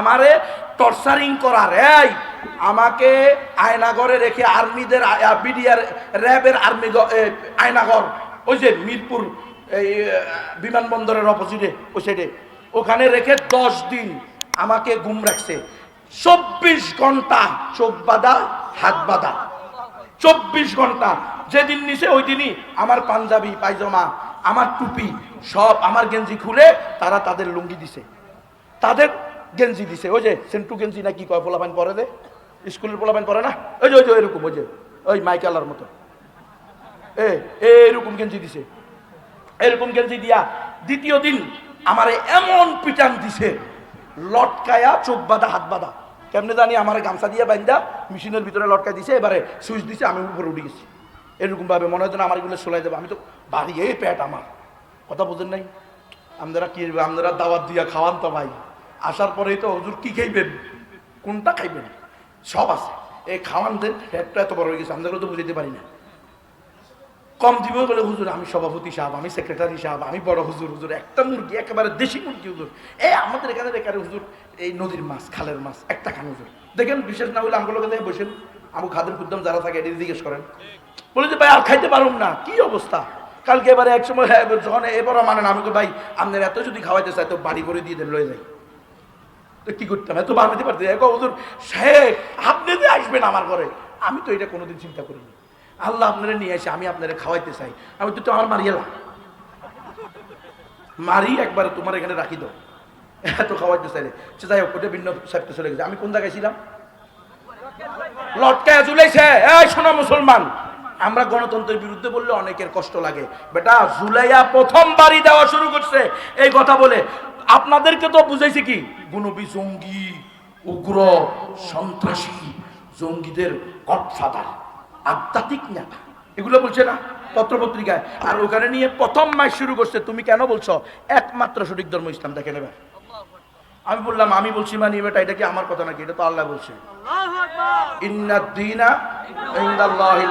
আমারে টর্চারিং করার, এই, আমাকে আয়নাগরে রেখে আর্মিদের বিডিআর, র্যাবের আর্মি আয়নাগর, ওই যে মিরপুর, এই বিমানবন্দরের অপোজিটে, ওই সাইডে, ওখানে রেখে দশ দিন আমাকে গুম রাখছে। চব্বিশ ঘণ্টা চোখ বাঁধা, হাত বাঁধা। চব্বিশ ঘণ্টা, যেদিন নিছে ওই দিনই আমার পাঞ্জাবি, পায়জামা, আমার টুপি, সব আমার গেঞ্জি খুলে তারা তাদের লুঙ্গি দিছে। তাদের গেঞ্জি দিছে। ওই যে সেন্টু গেঞ্জি না কি কয় পোলাপান পরে দে। স্কুলের পোলাপান পরে না? ওই যে ওই যে, এরকম, ওই যে, ওই মাইকালার মতো। এ এরকম গেঞ্জি দিছে। এরকম গেঞ্জি দিয়া দ্বিতীয় দিন আমারে এমন পিটান দিছে, লটকায়া চোখ বাঁধা, হাত বাঁধা। কেমনে জানি আমার গামছা দিয়ে বাইন্দা, মেশিনের ভিতরে লটকাই দিছে, এবারে সুইচ দিছে, আমি উপরে উঠে গেছি। এরকম ভাবে মনে হয় যেন আমার এগুলো সোলাই দেবো। আমি তো বাড়ি এই পেট আমার। কথা বোঝেন নাই? আপনারা কি আপনারা দাওয়াত দিয়া খাওয়ান তো ভাই। আসার পরেই তো হুজুর কি খাইবেন? কোনটা খাইবেন? সব আছে। এই খাওয়ান দেন পেটটা এত বড় হয়ে গেছে আমরা তো বুঝতে পারি না। কম দিব বলে হুজুর আমি সভাপতি সাহেব আমি সেক্রেটারি সাহেব আমি বড় হুজুর হুজুর একটা মুরগি একেবারে দেশি মুরগি হুজুর। এই আমাদের এখানে এখানে হুজুর এই নদীর মাছ খালের মাছ একটা খান হুজুর। দেখেন বিশেষ না হলে আমগুলো দেখে বসেন আমু খাদের খুদ্দাম যারা থাকে এটা জিজ্ঞেস করেন। বলে যে ভাই আর খাইতে পারুম না কি অবস্থা? কালকে এবারে এক সময় হ্যাঁ, যখন এবারও মানে না আমি তো ভাই আপনার এত যদি খাওয়াইতে চাই তো বাড়ি করে দিয়ে দেন লয়ে যাই। কি করতাম এত বানাতে পারতে এক হুজুর শেখ আপনি যে আসবেন আমার ঘরে, আমি তো এটা কোনোদিন চিন্তা করিনি। আল্লাহ আপনারা নিয়ে আসে আমি আপনারা খাওয়াইতে চাই। আমি তো আমার মারিয়েলাম মারি একবার তোমার এখানে রাখি দাও। এত খাওয়াইতে চাইলে। সে যাই হোক, ওটা ভিন্ন সাহেবকে চলে গেছে। আমি কোন জায়গায় ছিলাম? লটকায় ঝুলাইছে এই, শোনো মুসলমান, আমরা গণতন্ত্রের বিরুদ্ধে বললে অনেকের কষ্ট লাগে। বেটা, জুলাইয়া প্রথম বাড়ি দেওয়া শুরু করছে। এই কথা বলে আপনাদেরকে তো বুঝাইছে কি? গুণবী জঙ্গি, উগ্র, সন্ত্রাসী, জঙ্গিদের গডফাদার, আধ্যাত্মিক নেতা। এগুলো বলছে না? পত্রপত্রিকায়। আর ওখানে নিয়ে প্রথম মাস শুরু করছে। তুমি কেন বলছো? একমাত্র সঠিক ধর্ম ইসলাম দেখে নেবে আমি বললাম, আমি বলছি মানে বেটা এটা কি আমার কথা নাকি? এটা তো আল্লাহ বলছে।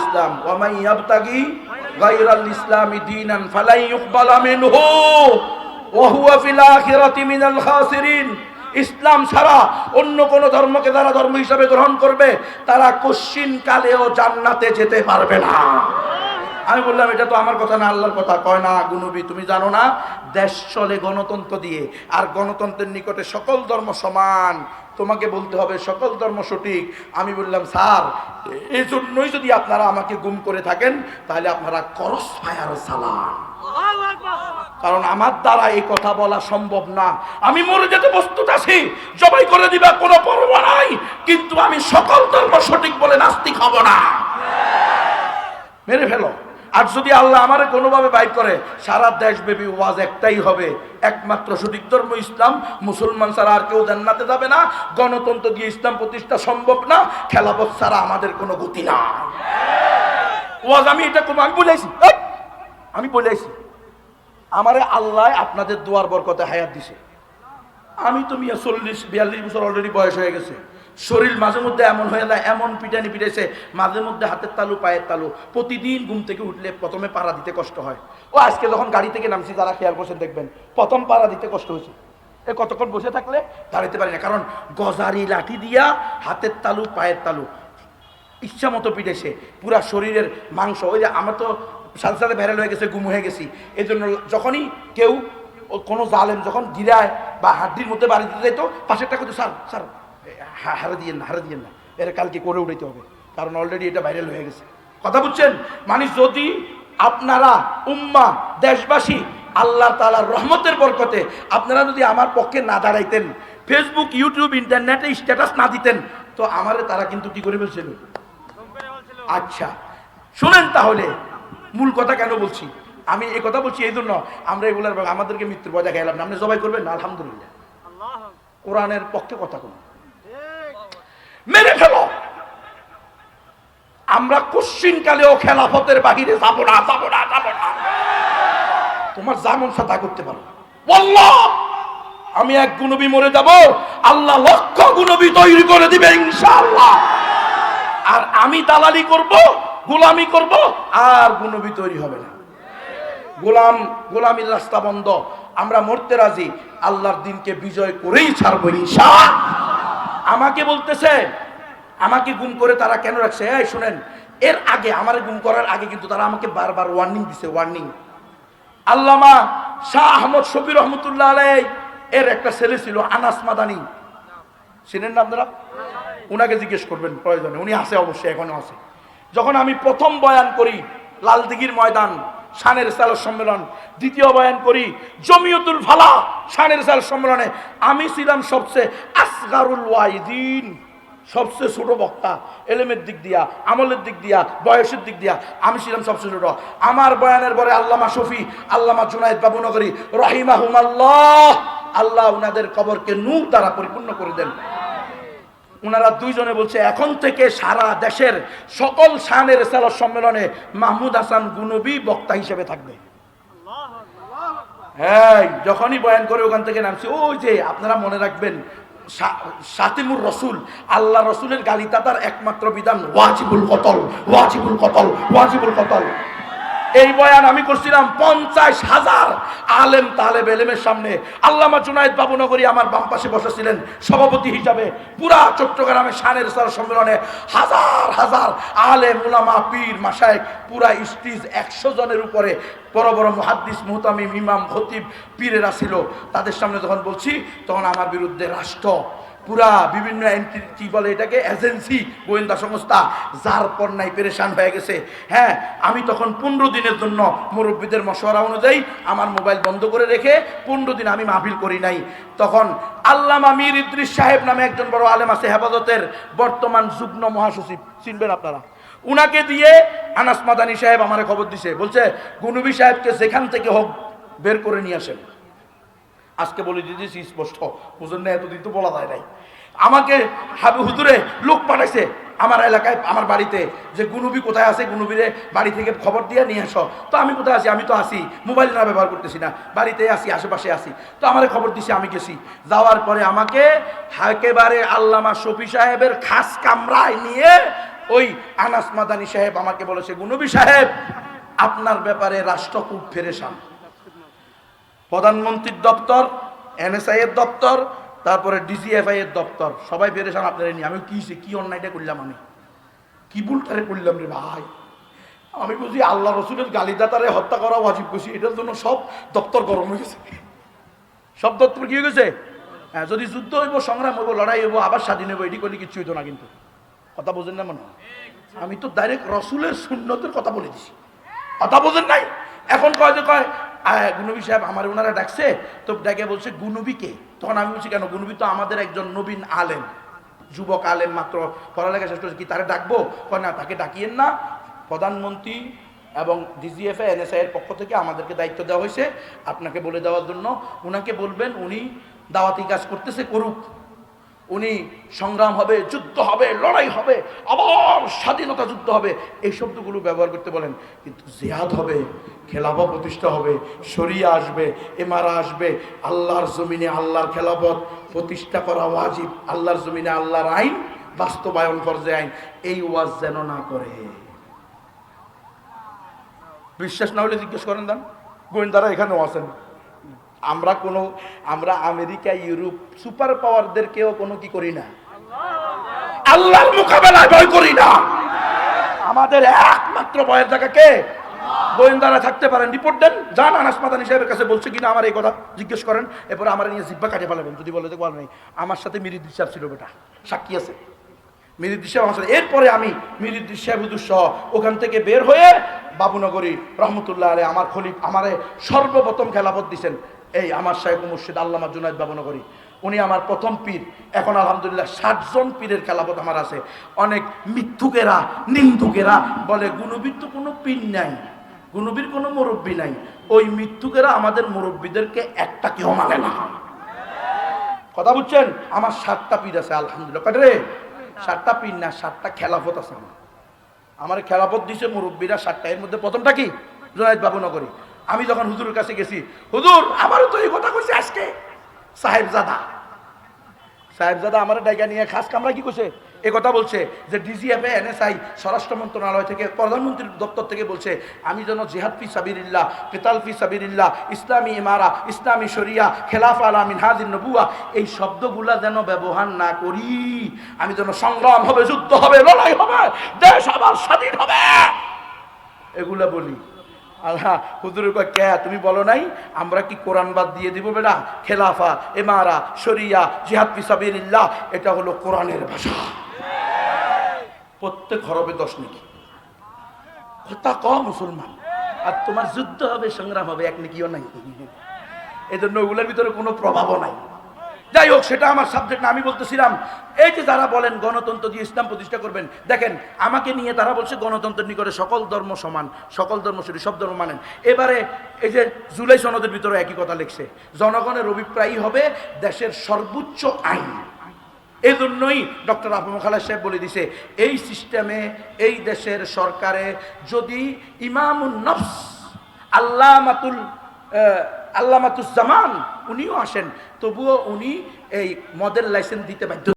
ইসলাম, ওয়া ইয়াবতাগি গায়রাল ইসলামি দীনান ফালাই ইউকবালা মিনহু। ইসলাম ছাড়া অন্য কোন ধর্মকে যারা ধর্ম হিসাবে গ্রহণ করবে, তারা কশ্চিন কালেও জান্নাতে যেতে পারবে না। আমি বললাম, এটা তো আমার কথা না, আল্লাহর কথা। কয়, না গুনবি, তুমি জানো না, দেশ চলে গণতন্ত্র দিয়ে, আর গণতন্ত্রের নিকটে সকল ধর্ম সমান। তোমাকে বলতে হবে, সকল ধর্ম সঠিক। আমি বললাম, স্যার এই জন্যই যদি আপনারা আমাকে গুম করে থাকেন, তাহলে আপনারা করস ফায়ার সালাম। কারণ আমার দ্বারা এই কথা বলা সম্ভব না। আমি মরে যেতে প্রস্তুত আছি, জবাই করে দিবা, কোনো পরোয়া নাই, কিন্তু আমি সকল ধর্ম সঠিক বলে নাস্তিক হব না। মেরে ফেলো। আর যদি আল্লাহ আমারে কোনোভাবে বাইর করে, সারা দেশব্যাপী ওয়াজ একটাই হবে, একমাত্র সঠিক ধর্ম ইসলাম। মুসলমান ছাড়া আর কেউ জান্নাতে যাবে না, গণতন্ত্র দিয়ে ইসলাম প্রতিষ্ঠা সম্ভব না, খেলাপথ ছাড়া আমাদের কোনো গতি না ওয়াজ আমি এটা কোনো আমি বলেছি আমি বলেছি আমারে আল্লাহ আপনাদের দোয়ার বরকতে হায়াত দিছে। আমি তো মিয়া চল্লিশ, বিয়াল্লিশ বছর অলরেডি বয়স হয়ে গেছে। শরীর মাঝে মধ্যে এমন হয়ে যায় এমন পিটানি পিটেছে মাঝে মধ্যে হাতের তালু, পায়ের তালু। প্রতিদিন ঘুম থেকে উঠলে প্রথমে পাড়া দিতে কষ্ট হয়। ও, আজকে যখন গাড়ি থেকে নামছি, যারা খেয়াল করছেন দেখবেন, প্রথম পাড়া দিতে কষ্ট হয়েছে। এ, কতক্ষণ বসে থাকলে দাঁড়াতে পারি না, কারণ গজারি লাঠি দিয়া হাতের তালু, পায়ের তালু, ইচ্ছা মতো পিটেছে পুরা শরীরের মাংস, ওই যে আমার তো সাথে সাথে ভ্যারেল হয়ে গেছে গুম হয়ে গেছি। এই জন্য যখনই কেউ কোনো জালেম যখন গিরায় বা হাড্ডির মধ্যে বাড়ি দিতে যাইতো পাশেরটা কিন্তু স্যার স্যার হারে দিয়েন না হারে দিয়েন না। এর কালকে করে উঠাইতে হবে। কারণ অলরেডি এটা ভাইরাল হয়ে গেছে। কথা বুঝছেন? মানে যদি আপনারা উম্মা দেশবাসী আল্লাহ তালার রহমতের বরকতে আপনারা যদি আমার পক্ষে না দাঁড়াইতেন ফেসবুক ইউটিউব ইন্টারনেটে স্ট্যাটাস না দিতেন তো আমারে তারা কিন্তু কি করে ফেলছিল আচ্ছা শুনেন তাহলে মূল কথা কেন বলছি? আমি এই কথা বলছি এই জন্য আমরা এগুলার আমাদেরকে মৃত্যুর ভয় দেখাইলাম না আপনি সবাই করবেন? না, আলহামদুলিল্লাহ। কোরআনের পক্ষে কথা কোন মেরে ফেলো! আমরা কোশ্চিন কালেও খেলাফতের বাহিরে যাব না যাব না যাব না। তোমার যেমন সাথা করতে পারো। বল্লাহ আমি এক গুণবী মরে যাব, আল্লাহ লক্ষ গুণবী তৈরি করে দিবে ইনশাআল্লাহ। আর আমি দালালি করব গোলামি করব, আর গুণবী তৈরি হবে না। গোলাম, গোলামির রাস্তা বন্ধ। আমরা মরতে রাজি, আল্লাহর দিনকে বিজয় করেই ছাড়বো ইনশা আমাকে বলতেছে, আমাকে গুম করে তারা কেন রাখছে? এই শুনেন, এর আগে আমার গুম করার আগে কিন্তু তারা আমাকে বারবার ওয়ার্নিং দিছে ওয়ার্নিং আল্লামা শাহ আহমদ শফির রহমতুল্লাহ আলাই, এর একটা ছেলে ছিল, আনাস মাদানি। চিনেন না আপনারা? উনাকে জিজ্ঞেস করবেন প্রয়োজনে। উনি আছে অবশ্যই, এখনও আছে। যখন আমি প্রথম বয়ান করি, লালদিঘির ময়দান, শানের সাল সম্মেলন, দ্বিতীয় বয়ান করি, জমিয়তুল ফালা, শানের সাল সম্মেলনে, আমি ছিলাম সবচেয়ে আসগারুল ওয়াইদিন, সবচেয়ে ছোট বক্তা, এলেমের দিক দিয়া, আমলের দিক দিয়া, বয়সের দিক দিয়া, আমি ছিলাম সবচেয়ে ছোট। আমার বয়ানের পরে আল্লামা শফি, আল্লামা নগরী রহিমাহুম আল্লাহ আল্লাহ উনাদের কবরকে নূর দ্বারা পরিপূর্ণ করে দেন। ওনারা দুইজনে বলছে, এখন থেকে সারা দেশের সকল শানের সেলর সম্মেলনে মাহমুদ হাসান গুনবি বক্তা হিসেবে থাকবে। হ্যাঁ যখনই বয়ান করে ওখান থেকে নামছি, ওই যে, আপনারা মনে রাখবেন সাতিমুর রসুল, আল্লাহ রসুলের গালি তাতার একমাত্র বিধান ওয়াজিবুল কতল ওয়াজিবুল কতল ওয়াজিবুল কতল। এই বয়ান আমি করছিলাম পঞ্চাশ হাজার আলেম তালেব এলেমের সামনে। আল্লামা জুনায়দ বাবুনগরী আমার বাম পাশে বসেছিলেন সভাপতি হিসাবে। পুরা চট্টগ্রামে সানের সার সম্মেলনে হাজার হাজার আলেম, উলামা, পীর মাসায় পুরা স্টিজ একশো জনের উপরে বড় বড় মুহাদ্দিস, মুহতামিম, ইমাম, খতিব, পীরেরা ছিল। তাদের সামনে যখন বলছি, তখন আমার বিরুদ্ধে রাষ্ট্র পুরা বিভিন্ন কি বলে এটাকে এজেন্সি গোয়েন্দা সংস্থা, যার পণ্যায় পেরেশান হয়ে গেছে। হ্যাঁ আমি তখন পনেরো দিনের জন্য মুরব্বীদের মশওয়ারা অনুযায়ী আমার মোবাইল বন্ধ করে রেখে পনেরো দিন আমি মাহফিল করি নাই। তখন আল্লামা মীর ইদ্রিস সাহেব নামে একজন বড় আলেম আছে হেফাজতের বর্তমান যুগ্ম মহাসচিব। চিনবেন আপনারা। উনাকে দিয়ে আনাস মাদানী সাহেব আমার খবর দিছে। বলছে, গুনুবি সাহেবকে যেখান থেকে হোক বের করে নিয়ে আসেন। আজকে বলে দিয়েছি স্পষ্ট বুঝুন না? এতদিন তো বলা যায় নাই। আমাকে হাবি হুজুরে লোক পাঠাইছে আমার এলাকায়, আমার বাড়িতে, যে গুনুবি কোথায় আছে? গুনুবিরে বাড়ি থেকে খবর দিয়ে নিয়ে আসো। তো আমি কোথায় আছি? আমি তো আসি মোবাইল না ব্যবহার করতেছি না। বাড়িতে আসি আশেপাশে আসি তো আমার খবর দিছে, আমি গেছি। যাওয়ার পরে আমাকে একেবারে আল্লামা শফি সাহেবের খাস কামরায় নিয়ে ওই আনাস মাদানী সাহেব আমাকে বলেছে, গুনুবি সাহেব, আপনার ব্যাপারে রাষ্ট্র খুব ফেরেশান। প্রধানমন্ত্রীর দপ্তর, এনএসআই এর দপ্তর, তারপরে ডিজিএফআই এর দপ্তর। সবাই পেরেছান আপনারা নিয়ে। আমি কি কি অন্যায়টা করলাম আমি? কি ভুলটারে করলাম রে ভাই? আমি বুঝি আল্লাহ রসুলের গালিদাতারে হত্যা করা ওয়াজিব করছি। এটার জন্য সব দপ্তর গরম হয়ে গেছে। সব দপ্তর কি হয়ে গেছে? হ্যাঁ যদি যুদ্ধ হইব, সংগ্রাম হইব, লড়াই হইব, আবার স্বাধীন হইব, এটি করলে কিছু হইতো না কিন্তু। কথা বোঝেন না মনে? আমি তো ডাইরেক্ট রসুলের শূন্যতের কথা বলে দিছি। কথা বোঝেন নাই? এখন কয় যে কয় গুনবী সাহেব আমার ওনারা ডাকছে, তো ডাকে বলছে গুনবীকে তখন আমি বলছি, কেন? গুনবী তো আমাদের একজন নবীন আলেম, যুবক আলেম মাত্র। পড়ালেখা শেষ করেছে, কি তারে ডাকবো? না, তাকে ডাকিয়েন না। প্রধানমন্ত্রী এবং ডিজিএফএ এনএসআই এর পক্ষ থেকে আমাদেরকে দায়িত্ব দেওয়া হয়েছে আপনাকে বলে দেওয়ার জন্য। উনাকে বলবেন, উনি দাওয়াতি কাজ করতেছে, করুক। উনি সংগ্রাম হবে, যুদ্ধ হবে, লড়াই হবে, আবার স্বাধীনতা যুদ্ধ হবে। এই শব্দগুলো ব্যবহার করতে বলেন, কিন্তু জেহাদ হবে, খেলাফত প্রতিষ্ঠা হবে, শরিয়া আসবে এমারা আসবে, আল্লাহর জমিনে আল্লাহর খেলাফত প্রতিষ্ঠা করা ওয়াজিব, আল্লাহর জমিনে আল্লাহর আইন, বাস্তবায়ন ফরজে আইন। এই ওয়াজ যেন না করে। বিশ্বাস না হলে জিজ্ঞেস করেন দান, গোয়েন্দারা এখানেও আছেন। আমরা কোনো, আমরা আমেরিকা, ইউরোপ, সুপার পাওয়ারদেরকেও কোনো কি করি না? আল্লাহর মোকাবেলায় ভয় করি না। আমাদের একমাত্র ভয়ের জায়গা কে? গোয়েন্দারা থাকতে পারেন। রিপোর্ট দেন। যান আনাস মাদানি সাহেবের কাছে বলছে কিনা আমার এই কথা জিজ্ঞেস করেন। এরপরে আমার নিয়ে জিব্বা কাটে ফেলাবেন। যদি বলে দেখো নেই। আমার সাথে মিরিদ সাহেব ছিল বেটা। সাক্ষী আছে। মিরিদ সাহেব আমার সাথে। এরপরে আমি মিরিদ সাহেব সহ ওখান থেকে বের হয়ে বাবুনগরী রহমতুল্লাহ আলে আমার খলিফ, আমারে সর্বপ্রথম খেলাপথ দিছেন। এই আমার সাহেব মুর্শিদ আল্লামা জুনায়দ বাবুনগরী উনি আমার প্রথম পীর। এখন আলহামদুলিল্লাহ ষাটজন পীরের খেলাপথ আমার আছে। অনেক মিথ্যুকেরা, নিন্দুকেরা বলে, গুণবীর তো কোনো পীর নাই। গুণবীর কোনো মুরব্বী নাই। ওই মৃত্যুকেরা আমাদের মুরব্বীদেরকে একটা কেউ মানে না। কথা বুঝছেন? আমার সাতটা পীর আছে, আলহামদুলিল্লাহ। রে? সাতটা পীর না, সাতটা খেলাফত আছে আমার। আমার খেলাফত দিছে মুরব্বীরা সাতটা। এর মধ্যে প্রথমটা কি? জোনায়দ বাবু নগরী। আমি যখন হুজুরের কাছে গেছি, হুজুর, আমারও তো এই কথা কইছে আজকে। সাহেবজাদা। সাহেবজাদা আমার ডাইকা নিয়ে খাস কামরা কি করছে এ কথা বলছে যে ডিজিএফএ এনএসআই স্বরাষ্ট্র মন্ত্রণালয় থেকে প্রধানমন্ত্রীর দপ্তর থেকে বলছে, আমি যেন জিহাদ ফি সাবিরিল্লাহ কেতাল ফি সাবিরিল্লাহ ইসলামী ইমারা, ইসলামী শরিয়া, খেলাফ আলা মিনহাজিন নবুয়া, এই শব্দগুলা যেন ব্যবহার না করি। আমি যেন সংগ্রাম হবে, যুদ্ধ হবে, লড়াই হবে, দেশ আবার স্বাধীন হবে। এগুলা বলি। আল্লাহ হুজুর কে, তুমি বলো নাই? আমরা কি কোরআন বাদ দিয়ে দিব বেটা? খেলাফা এমারা শরিয়া, জিহাদ ফিসাবিল্লাহ এটা হলো কোরআনের ভাষা। প্রত্যেক হরবে দশ নাকি। কথা ক, মুসলমান। আর তোমার যুদ্ধ হবে, সংগ্রাম হবে, এক নাকিও নাই। এই জন্য ওগুলোর ভিতরে কোনো প্রভাবও নাই। যাই হোক, সেটা আমার সাবজেক্ট না, আমি বলতেছিলাম, এই যে যারা বলেন গণতন্ত্র দিয়ে ইসলাম প্রতিষ্ঠা করবেন, দেখেন, আমাকে নিয়ে তারা বলছে গণতন্ত্রের নিকটে সকল ধর্ম সমান, সকল ধর্ম সরি সব ধর্ম মানেন। এবারে এই যে জুলাই সনদের ভিতরে একই কথা লিখছে, জনগণের অভিপ্রায় হবে দেশের সর্বোচ্চ আইন। এই জন্যই ডক্টর আবু খালা সাহেব বলে দিছে, এই সিস্টেমে, এই দেশের সরকারে যদি ইমামুন নফস, আল্লামাতুল আল্লামাতুজ্জামান উনিও আসেন। তবুও উনি এই মদের লাইসেন্স দিতে বাধ্য